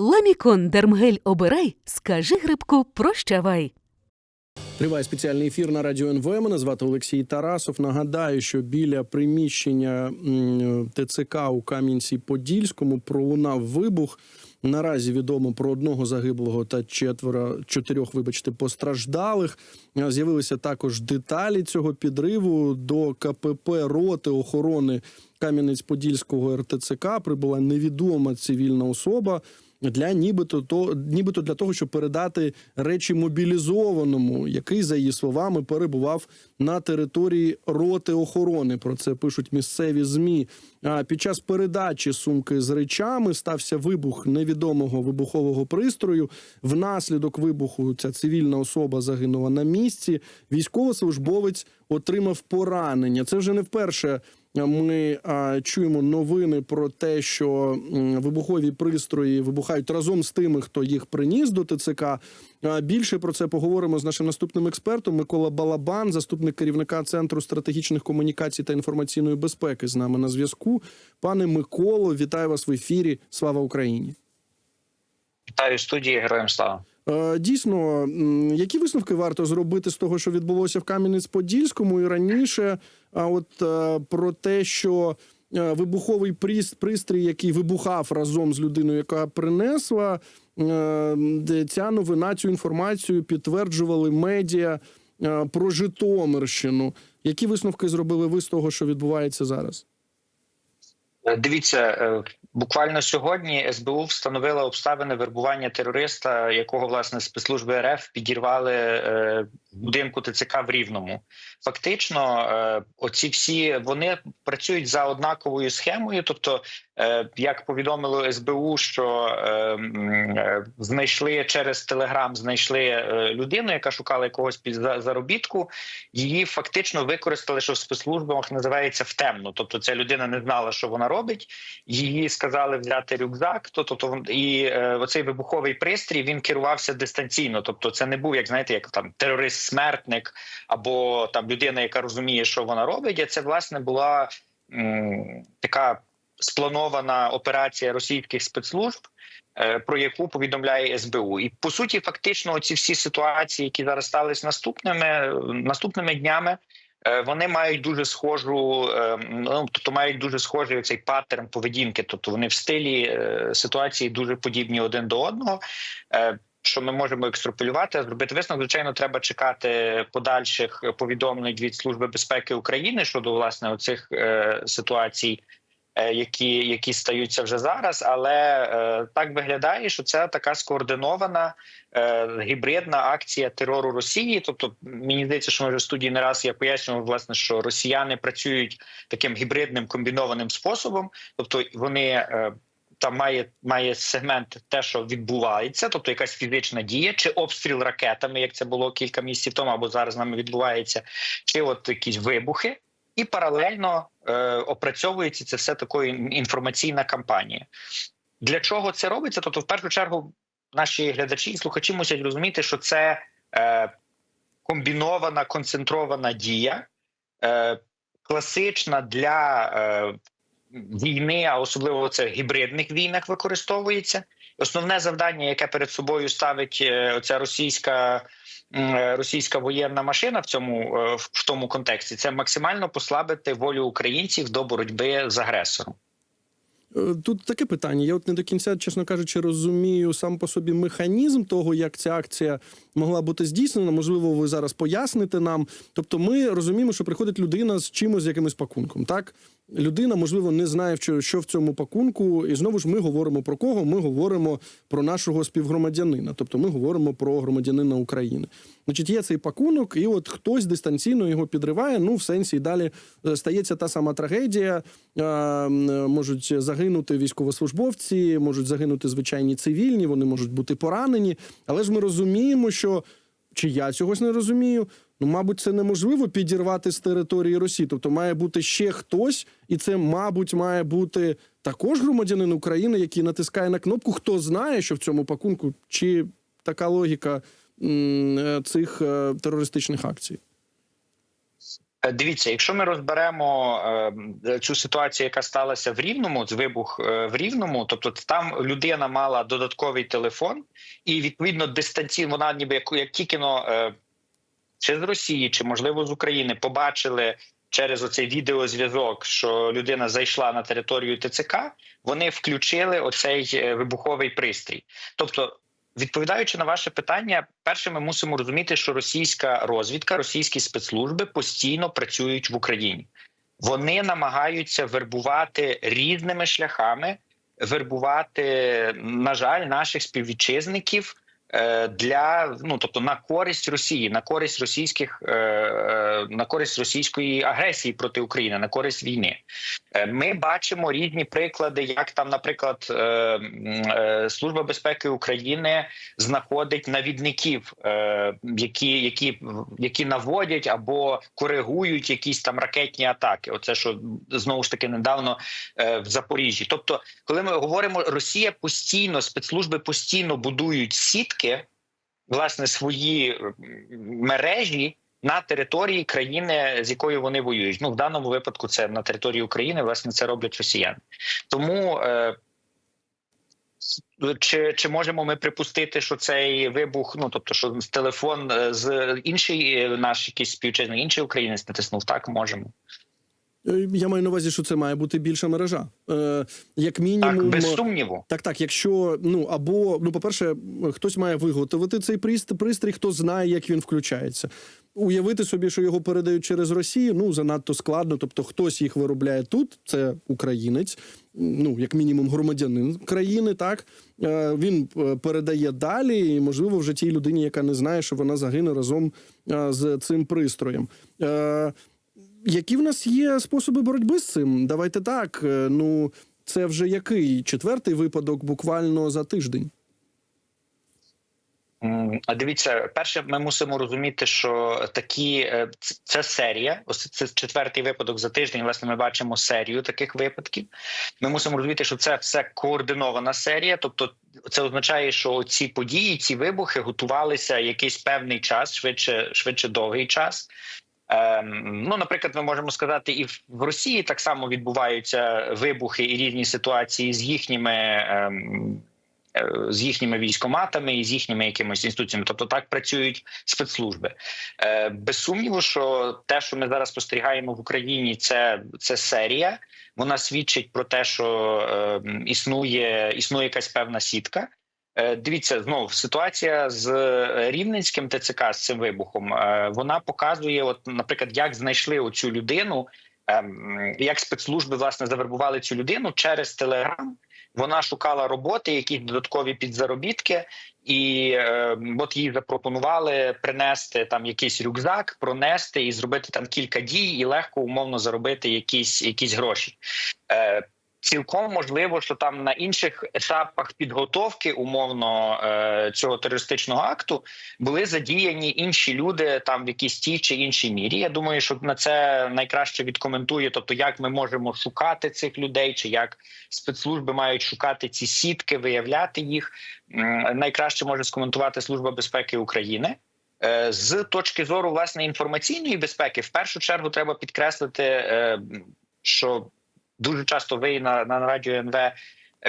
Ламікон Дермгель обирай, скажи грибку прощавай. Триває спеціальний ефір на радіо НВ. Мене звати Олексій Тарасов. Нагадаю, що біля приміщення ТЦК у Кам'янці-Подільському пролунав вибух. Наразі відомо про одного загиблого та четверо чотирьох, вибачте, постраждалих. З'явилися також деталі цього підриву до КПП роти охорони Кам'янець-Подільського РТЦК. Прибула невідома цивільна особа для нібито то нібито для того, щоб передати речі мобілізованому, який за її словами перебував на території роти охорони. Про це пишуть місцеві змі. А під час передачі сумки з речами стався вибух невідомого вибухового пристрою. Внаслідок вибуху ця цивільна особа загинула на місці. Військовослужбовець отримав поранення. Це вже не вперше. Ми чуємо новини про те, що вибухові пристрої вибухають разом з тими, хто їх приніс до ТЦК. Більше про це поговоримо з нашим наступним експертом Микола Балабан, заступник керівника центру стратегічних комунікацій та інформаційної безпеки. З нами на зв'язку. Пане Миколо, вітаю вас в ефірі. Слава Україні! Вітаю студії героям слава. Е, Дійсно, які висновки варто зробити з того, що відбулося в Кам'янець-Подільському і раніше? А от е, про те, що е, вибуховий пристрій, який вибухав разом з людиною, яка принесла ця новина, цю інформацію підтверджували медіа про Житомирщину. Які висновки зробили ви з того, що відбувається зараз? Дивіться, буквально сьогодні СБУ встановила обставини вербування терориста, якого власне спецслужби РФ підірвали е, будинку ТЦК в Рівному. Фактично, е, оці всі вони працюють за однаковою схемою. Тобто, е, як повідомило СБУ, що е, знайшли через Телеграм, знайшли людину, яка шукала якогось під заробітку. Її фактично використали, що в спецслужбах називається втемно. Тобто, ця людина не знала, що вона робить. Її сказали взяти рюкзак. То тобто і оцей вибуховий пристрій він керувався дистанційно. Тобто, це не був як знаєте, як там терорист-смертник або там людина, яка розуміє, що вона робить. А це власне була м, така спланована операція російських спецслужб. е, Про яку повідомляє СБУ, і по суті, фактично, ці всі ситуації, які зараз стались наступними наступними днями, е, вони мають дуже схожу, е, ну тобто мають дуже схожий цей паттерн поведінки. Тобто вони в стилі ситуації дуже подібні один до одного. Що ми можемо екстраполювати, зробити висновок, звичайно, треба чекати подальших повідомлень від Служби безпеки України щодо власне оцих е, ситуацій, е, які які стаються вже зараз. Але е, так виглядає, що це така скоординована е, гібридна акція терору Росії. Тобто, мені здається, що ми вже в студії не раз я пояснював, власне, що росіяни працюють таким гібридним комбінованим способом, тобто вони. е, там має має сегмент те, що відбувається, тобто якась фізична дія, чи обстріл ракетами, як це було кілька місяців тому, або зараз нами відбувається, чи от якісь вибухи, і паралельно е, опрацьовується це все такою інформаційна кампанія. Для чого це робиться? Тобто, в першу чергу, наші глядачі і слухачі мусять розуміти, що це е, комбінована концентрована дія, е, класична для е, війни, а особливо це в гібридних війнах використовується. Основне завдання, яке перед собою ставить е, оця російська. е, Російська воєнна машина в цьому е, в тому контексті це максимально послабити волю українців до боротьби з агресором. Тут таке питання. Я от не до кінця, чесно кажучи, розумію сам по собі механізм того, як ця акція могла бути здійснена. Можливо, ви зараз поясните нам. Тобто, ми розуміємо, що приходить людина з чимось, з якимось пакунком. Так, людина, можливо, не знає, що, в цьому пакунку, і знову ж ми говоримо про кого? Ми говоримо про нашого співгромадянина, тобто ми говоримо про громадянина України. Значить, є цей пакунок, і от хтось дистанційно його підриває. Ну, в сенсі і далі е, стається та сама трагедія. Е, Можуть загинути військовослужбовці, можуть загинути звичайні цивільні, вони можуть бути поранені. Але ж ми розуміємо, що чи я цього не розумію. Ну, мабуть, це неможливо підірвати з території Росії. Тобто має бути ще хтось, і це, мабуть, має бути також громадянин України, який натискає на кнопку. Хто знає, що в цьому пакунку, чи така логіка е, цих е, терористичних акцій? Е, Дивіться, якщо ми розберемо е, цю ситуацію, яка сталася в Рівному, з вибух е, в Рівному, тобто там людина мала додатковий телефон, і відповідно дистанційно вона ніби як, як тільки е, чи з Росії, чи можливо з України побачили через оцей відеозв'язок, що людина зайшла на територію ТЦК, вони включили оцей е, вибуховий пристрій. Тобто, відповідаючи на ваше питання, перше, ми мусимо розуміти, що російська розвідка, російські спецслужби постійно працюють в Україні. Вони намагаються вербувати різними шляхами, вербувати, на жаль, наших співвітчизників для ну тобто на користь Росії, на користь російських е, е, на користь російської агресії проти України, на користь війни. Е, Ми бачимо різні приклади, як там, наприклад, е, е, Служба безпеки України знаходить навідників, е, які, які, які наводять або коригують якісь там ракетні атаки. Оце що знову ж таки недавно е, в Запоріжжі. Тобто, коли ми говоримо, Росія постійно спецслужби постійно будують сітки, власне, свої мережі. На території країни, з якою вони воюють, ну в даному випадку це на території України. Власне, це роблять росіяни. Тому е, чи, чи можемо ми припустити, що цей вибух, ну тобто, що телефон е, з інший е, наш якийсь співвітчизник, інший українець натиснув? Так, можемо. Е, Я маю на увазі, що це має бути більша мережа. Е, як Так, мінімум, без сумніву. Так, так, якщо ну або ну, по-перше, хтось має виготовити цей пристрій, пристрій, хто знає, як він включається. Уявити собі, що його передають через Росію, ну занадто складно. Тобто, хтось їх виробляє тут, це українець, ну як мінімум громадянин країни. Так Е, він е, передає далі, і можливо, вже тій людині, яка не знає, що вона загине разом е, з цим пристроєм. Е, Які в нас є способи боротьби з цим? Давайте так. е, Ну це вже який четвертий випадок буквально за тиждень. А дивіться, перше, ми мусимо розуміти, що такі е, це серія. Ось це четвертий випадок за тиждень. Власне, ми бачимо серію таких випадків. Ми мусимо розуміти, що це все координована серія. Тобто, це означає, що ці події, ці вибухи готувалися якийсь певний час, швидше, швидше довгий час. Ем, ну, наприклад, ми можемо сказати, і в Росії так само відбуваються вибухи і різні ситуації з їхніми. Ем, е, з їхніми військоматами і з їхніми якимись інституціями, тобто так працюють спецслужби. Е, без сумніву, що те, що ми зараз спостерігаємо в Україні, це, це серія. Вона свідчить про те, що е, існує, існує якась певна сітка. Е, Дивіться, знову ситуація з е, рівненським ТЦК з цим вибухом. е, Вона показує, от, наприклад, як знайшли оцю людину, ем, як спецслужби власне завербували цю людину через Телеграм. Вона шукала роботи, якісь додаткові підзаробітки, і е, от їй запропонували принести там якийсь рюкзак, пронести і зробити там кілька дій, і легко умовно заробити якісь, якісь гроші. Е, Цілком можливо, що там на інших етапах підготовки умовно е, цього терористичного акту були задіяні інші люди там в якійсь тій чи іншій мірі. Я думаю, що на це найкраще відкоментує, тобто як ми можемо шукати цих людей, чи як спецслужби мають шукати ці сітки, виявляти їх. Найкраще може скоментувати Служба безпеки України. Е, З точки зору власне інформаційної безпеки, в першу чергу треба підкреслити, е, що дуже часто ви на, на радіо НВ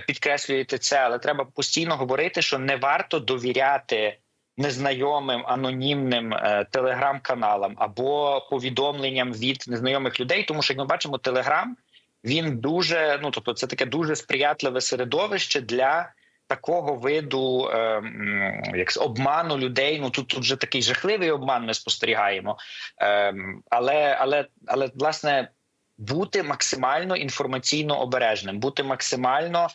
підкреслюєте це, але треба постійно говорити, що не варто довіряти незнайомим анонімним е, телеграм-каналам або повідомленням від незнайомих людей, тому що як ми бачимо, телеграм він дуже ну тобто, це таке дуже сприятливе середовище для. Такого виду е, як обману людей. Ну тут тут вже такий жахливий обман. Ми спостерігаємо, е, але але але власне бути максимально інформаційно обережним, бути максимально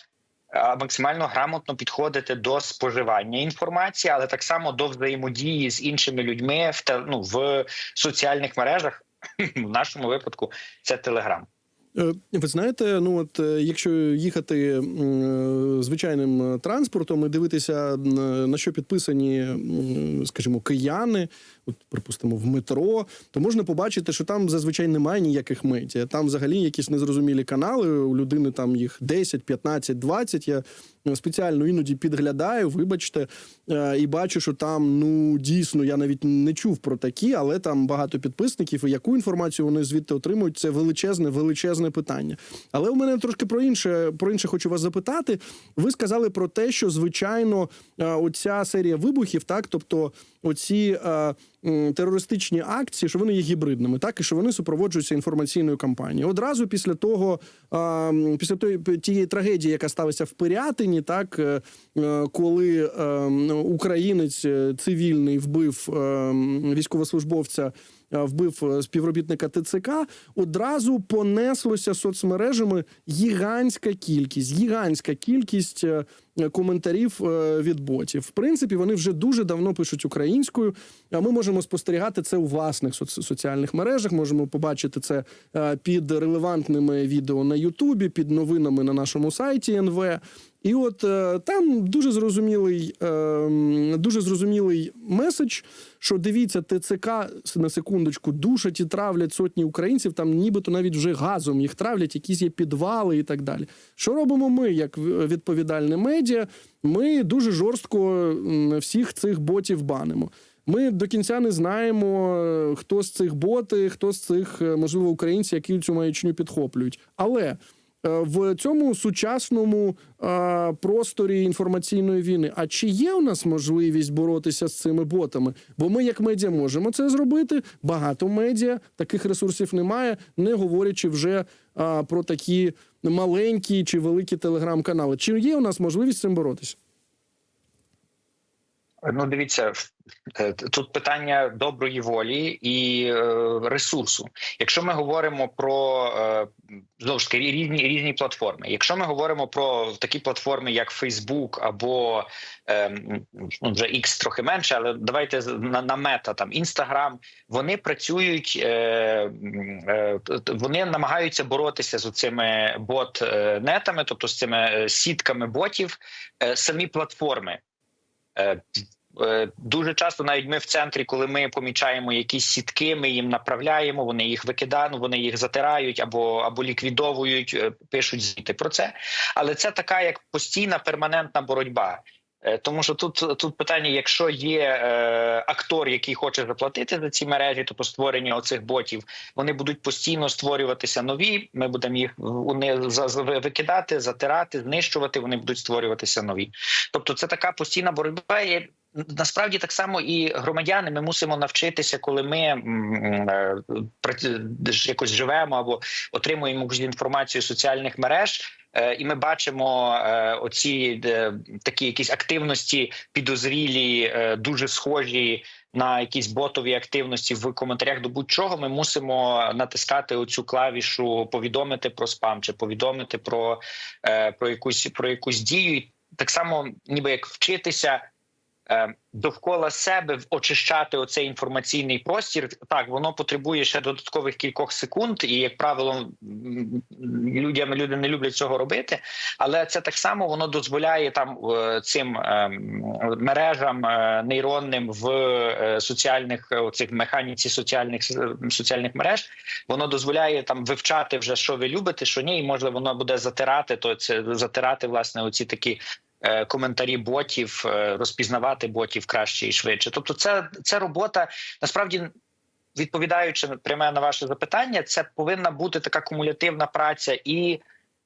максимально грамотно підходити до споживання інформації, але так само до взаємодії з іншими людьми в ну, в соціальних мережах. В нашому випадку це Телеграм. Е, Ви знаєте, ну от е, якщо їхати е, звичайним транспортом і дивитися на що підписані, скажімо, кияни, от припустимо, в метро, то можна побачити, що там зазвичай немає ніяких медіа. Там взагалі якісь незрозумілі канали. У людини там їх 10, 15, 20. Я спеціально іноді підглядаю, вибачте, і бачу, що там ну дійсно я навіть не чув про такі, але там багато підписників. І яку інформацію вони звідти отримують? Це величезне, величезне питання. Але у мене трошки про інше про інше хочу вас запитати. Ви сказали про те, що звичайно е, оця серія вибухів, так тобто оці е, терористичні акції, що вони є гібридними, так і що вони супроводжуються інформаційною кампанією. Одразу після того, е, після тої тієї трагедії, яка сталася в Пирятині, так е, е, коли е, українець е, цивільний вбив е, військовослужбовця. Е, Вбив е, співробітника ТЦК, одразу понеслося соцмережами гігантська кількість, гігантська кількість е, коментарів е, від ботів. В принципі, вони вже дуже давно пишуть українською. А ми можемо спостерігати це у власних соціальних мережах. Можемо побачити це е, під релевантними відео на Ютубі, під новинами на нашому сайті НВ. І от е, там дуже зрозумілий, дуже зрозумілий меседж, що дивіться, ТЦК на секундочку душать і травлять сотні українців. Там нібито навіть вже газом їх травлять, якісь є підвали і так далі. Що робимо ми, як відповідальне медіа? Ми дуже жорстко всіх цих ботів банимо. Ми до кінця не знаємо, е, хто з цих боти, хто з цих, е, можливо, українців, які цю маячню підхоплюють. Але в цьому сучасному е, просторі інформаційної війни. А чи є у нас можливість боротися з цими ботами? Бо ми, як медіа, можемо це зробити. Багато медіа таких ресурсів немає, не говорячи вже е, про такі маленькі чи великі телеграм-канали. Чи є у нас можливість з цим боротися? Ну, дивіться, е, тут питання доброї волі і е, ресурсу. Якщо ми говоримо про е, знову ж таки різні різні платформи, якщо ми говоримо про такі платформи, як Facebook або ну, вже X трохи менше, але давайте на, на мета там Instagram, вони працюють, вони намагаються боротися з цими бот-нетами, тобто з цими сітками ботів, самі платформи. Е, е, Дуже часто навіть ми в центрі, коли ми помічаємо якісь сітки, ми їм направляємо, вони їх викидають, вони їх затирають або або ліквідовують, е, пишуть звіти про це. Але це така як постійна перманентна боротьба. Е, Тому що тут тут питання: якщо є е, актор, який хоче заплатити за ці мережі, то по створенню оцих ботів вони будуть постійно створюватися нові. Ми будемо їх викидати, затирати, знищувати. Вони будуть створюватися нові. Тобто, це така постійна боротьба. Насправді так само і громадяни. Ми мусимо навчитися, коли ми е, якось живемо або отримуємо інформацію з соціальних мереж. е, І ми бачимо е, оці такі якісь активності підозрілі, дуже схожі на якісь ботові активності в коментарях до будь-чого. Ми мусимо натискати оцю клавішу повідомити про спам чи повідомити про, про якусь про якусь дію. Так само, ніби як вчитися. Е, Довкола себе очищати оцей інформаційний простір, так воно потребує ще додаткових кількох секунд, і як правило, людям люди не люблять цього робити. Але це так само воно дозволяє там е, цим е, мережам нейронним в соціальних оцих механіці соціальних соціальних мереж. Воно дозволяє там вивчати вже що ви любите, що ні, і може воно буде затирати. То це затирати власне оці такі. Е, Коментарі ботів е, розпізнавати ботів краще і швидше. Тобто, це, це робота насправді відповідаючи пряме на ваше запитання, це повинна бути така кумулятивна праця і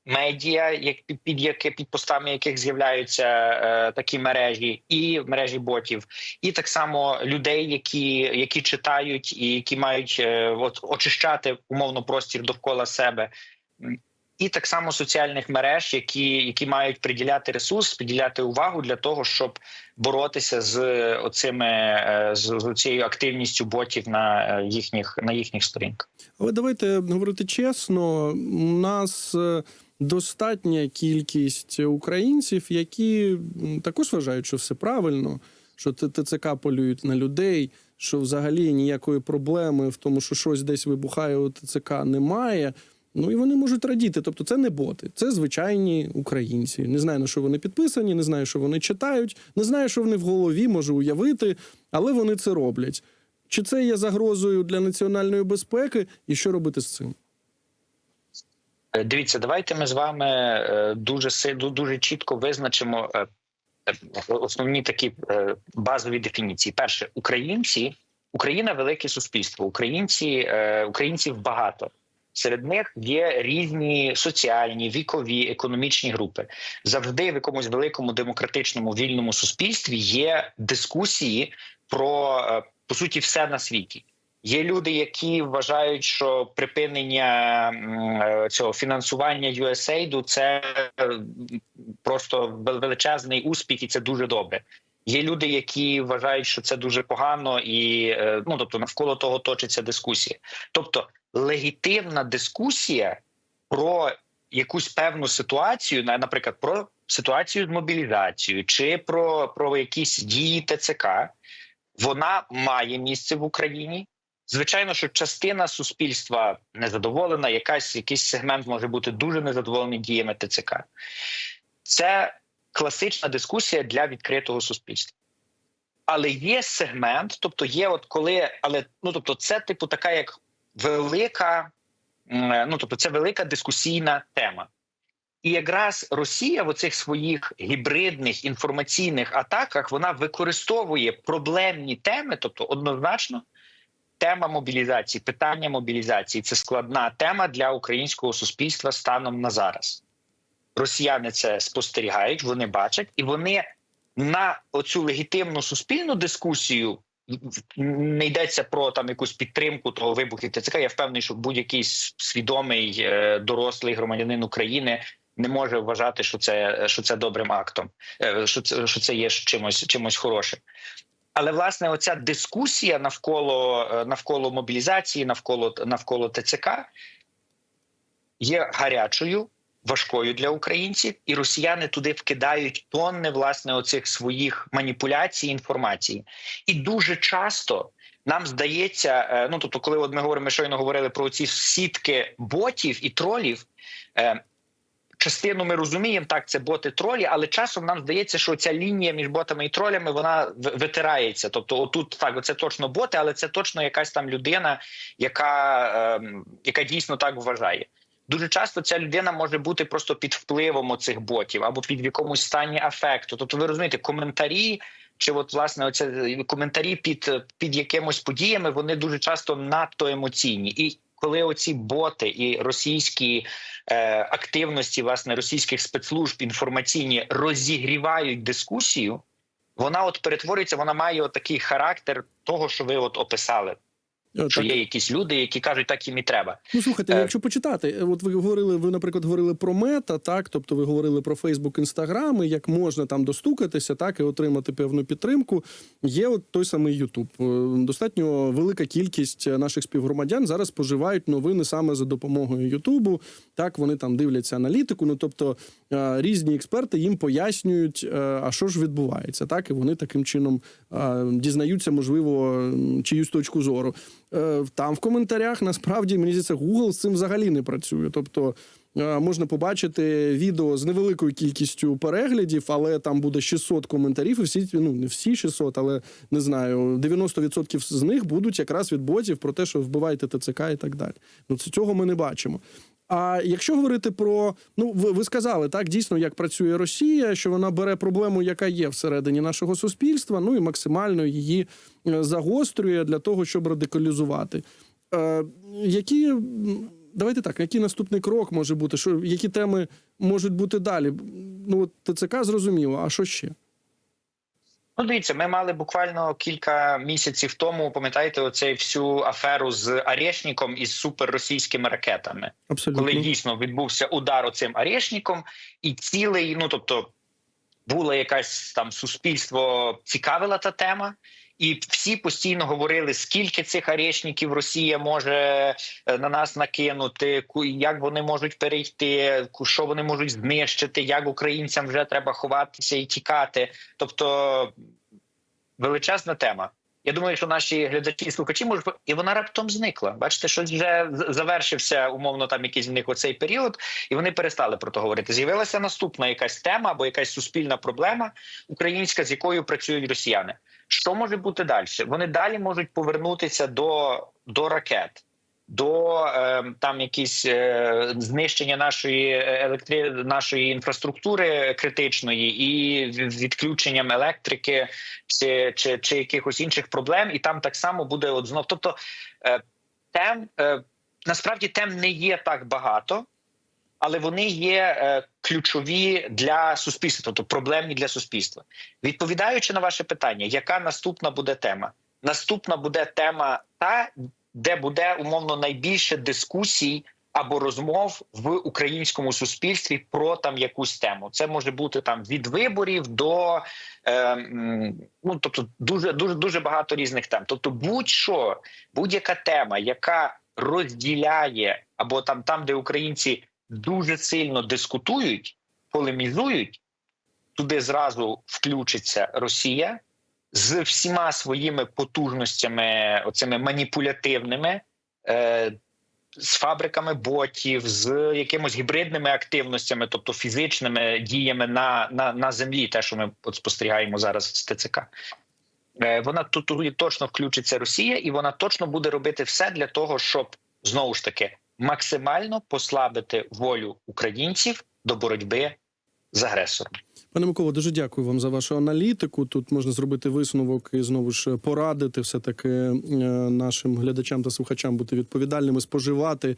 медіа, як під, яке під постами яких з'являються е, такі мережі, і мережі ботів, і так само людей, які, які читають і які мають е, от, очищати умовно простір довкола себе. І так само соціальних мереж, які, які мають приділяти ресурс, приділяти увагу для того, щоб боротися з оцими е, з, цією активністю ботів на е, їхніх на їхніх сторінках. Але давайте говорити чесно. У нас е, достатня кількість українців, які також вважають, що все правильно, що ТЦК полюють на людей, що взагалі ніякої проблеми в тому, що щось десь вибухає у ТЦК, немає. Ну і вони можуть радіти. Тобто, це не боти, це звичайні українці. Не знаю на що вони підписані, не знаю, що вони читають, не знаю, що вони в голові можу уявити, але вони це роблять. Чи це є загрозою для національної безпеки, і що робити з цим? Е, Дивіться, давайте ми з вами е, дуже си- дуже чітко визначимо е, основні такі базові дефініції. Перше, українці, Україна велике суспільство. Українці, українців багато. Серед них є різні соціальні, вікові, економічні групи. Завжди в якомусь великому демократичному вільному суспільстві є дискусії про е, по суті все на світі. Є люди, які вважають, що припинення е, цього фінансування USAID – це е, просто величезний успіх, і це дуже добре. Є люди, які вважають, що це дуже погано, і ну тобто навколо того точиться дискусія. Тобто легітимна дискусія про якусь певну ситуацію, наприклад, про ситуацію з мобілізацією чи про, про якісь дії ТЦК, вона має місце в Україні. Звичайно, що частина суспільства незадоволена, якась якийсь сегмент може бути дуже незадоволений діями ТЦК. Це класична дискусія для відкритого суспільства. Але є сегмент, тобто є, от коли, але ну тобто, це типу така як велика, ну тобто, це велика дискусійна тема. І якраз Росія в оцих своїх гібридних інформаційних атаках вона використовує проблемні теми, тобто однозначно. Тема мобілізації, питання мобілізації це складна тема для українського суспільства станом на зараз. Росіяни це спостерігають, вони бачать, і вони на оцю легітимну суспільну дискусію не йдеться про там якусь підтримку того вибуху ТЦК. Я впевнений, що будь-який свідомий е, дорослий громадянин України не може вважати, що це що це добрим актом, е, що це що це є чимось чимось хорошим. Але власне, оця дискусія навколо е, навколо мобілізації, навколо навколо ТЦК є гарячою, важкою для українців, і росіяни туди вкидають тонни власне оцих своїх маніпуляцій інформації. І дуже часто нам здається, е, ну тобто, коли от ми говоримо, ми щойно говорили про ці сітки ботів і тролів. е, Частину ми розуміємо, так це боти тролі, але часом нам здається, що ця лінія між ботами і тролями вона витирається. Тобто, отут так, це точно боти, але це точно якась там людина, яка, ем, яка дійсно так вважає. Дуже часто ця людина може бути просто під впливом оцих ботів або під в якомусь стані афекту. Тобто, ви розумієте, коментарі чи от власне оце коментарі під, під якимось подіями вони дуже часто надто емоційні. І коли оці боти і російські е, активності, власне, російських спецслужб інформаційні розігрівають дискусію, вона от перетворюється, вона має от такий характер того, що ви от описали. Е, Що так. є якісь люди, які кажуть, так їм і треба. Ну слухайте, Е. якщо почитати, е, от ви говорили, ви, наприклад, говорили про мета, так тобто ви говорили про Фейсбук, Інстаграм, і як можна там достукатися, так і отримати певну підтримку. Є от той самий Ютуб. Е, Достатньо велика кількість наших співгромадян зараз споживають новини саме за допомогою Ютубу. Так вони там дивляться аналітику. Ну тобто е, різні експерти їм пояснюють, а що ж відбувається, так і вони таким чином дізнаються, можливо, чиюсь точку зору. Е, Там в коментарях насправді мені здається, Google з цим взагалі не працює. Тобто е, можна побачити відео з невеликою кількістю переглядів, але там буде 600 коментарів, і всі ну не всі 600, але не знаю, 90% з них будуть якраз від ботів про те, що вбивайте ТЦК і так далі. Ну це цього ми не бачимо. А якщо говорити про ну ви, ви сказали так, дійсно як працює Росія, що вона бере проблему, яка є всередині нашого суспільства, ну і максимально її е, загострює для того, щоб радикалізувати. Е, які давайте так, який наступний крок може бути? Що які теми можуть бути далі? Ну от ТЦК зрозуміло, а що ще? Ну, дивіться, ми мали буквально кілька місяців тому. Пам'ятаєте, оцей всю аферу з Арешніком і з суперросійськими ракетами, Абсолютно коли дійсно відбувся удар оцим Арешніком, і цілий, ну тобто, була якась там суспільство цікавила та тема. І всі постійно говорили, скільки цих арешників Росія може е, на нас накинути, як вони можуть перейти, що вони можуть знищити, як українцям вже треба ховатися і тікати. Тобто величезна тема. Я думаю, що наші глядачі і слухачі можуть і вона раптом зникла. Бачите, що вже завершився умовно там якийсь в них оцей період, і вони перестали про то говорити. З'явилася наступна якась тема або якась суспільна проблема українська, з якою працюють росіяни. Що може бути далі? Вони далі можуть повернутися до, до ракет. До е, там якісь е, знищення нашої електри... нашої інфраструктури критичної і відключенням електрики чи, чи, чи якихось інших проблем, і там так само буде от знов. Тобто е, тем е, насправді тем не є так багато, але вони є е, ключові для суспільства, тобто проблемні для суспільства. Відповідаючи на ваше питання, яка наступна буде тема? Наступна буде тема та, де буде умовно найбільше дискусій або розмов в українському суспільстві про там якусь тему. Це може бути там від виборів до е, ну тобто дуже дуже дуже багато різних тем. Тобто, будь-що, будь-яка тема, яка розділяє або там, там, де українці дуже сильно дискутують, полемізують, туди зразу включиться Росія з всіма своїми потужностями, оцими маніпулятивними. Е, з фабриками ботів, з якимось гібридними активностями, тобто фізичними діями на на, на землі, те, що ми от спостерігаємо зараз з ТЦК. Е, Вона тут точно включиться Росія, і вона точно буде робити все для того, щоб знову ж таки максимально послабити волю українців до боротьби з агресором. Пане Микола, дуже дякую вам за вашу аналітику. Тут можна зробити висновок і знову ж порадити все таки нашим глядачам та слухачам бути відповідальними, споживати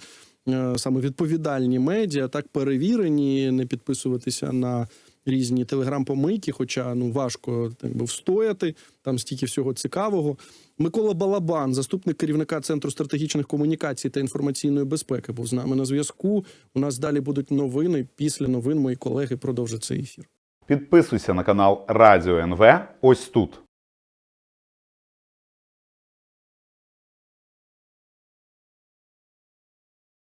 е, саме відповідальні медіа, так перевірені, не підписуватися на різні телеграм-помийки, хоча ну важко так би встояти. Там стільки всього цікавого. Микола Балабан, заступник керівника центру стратегічних комунікацій та інформаційної безпеки, був з нами на зв'язку. У нас далі будуть новини. Після новин мої колеги продовжать цей ефір. Підписуйся на канал Радіо НВ ось тут.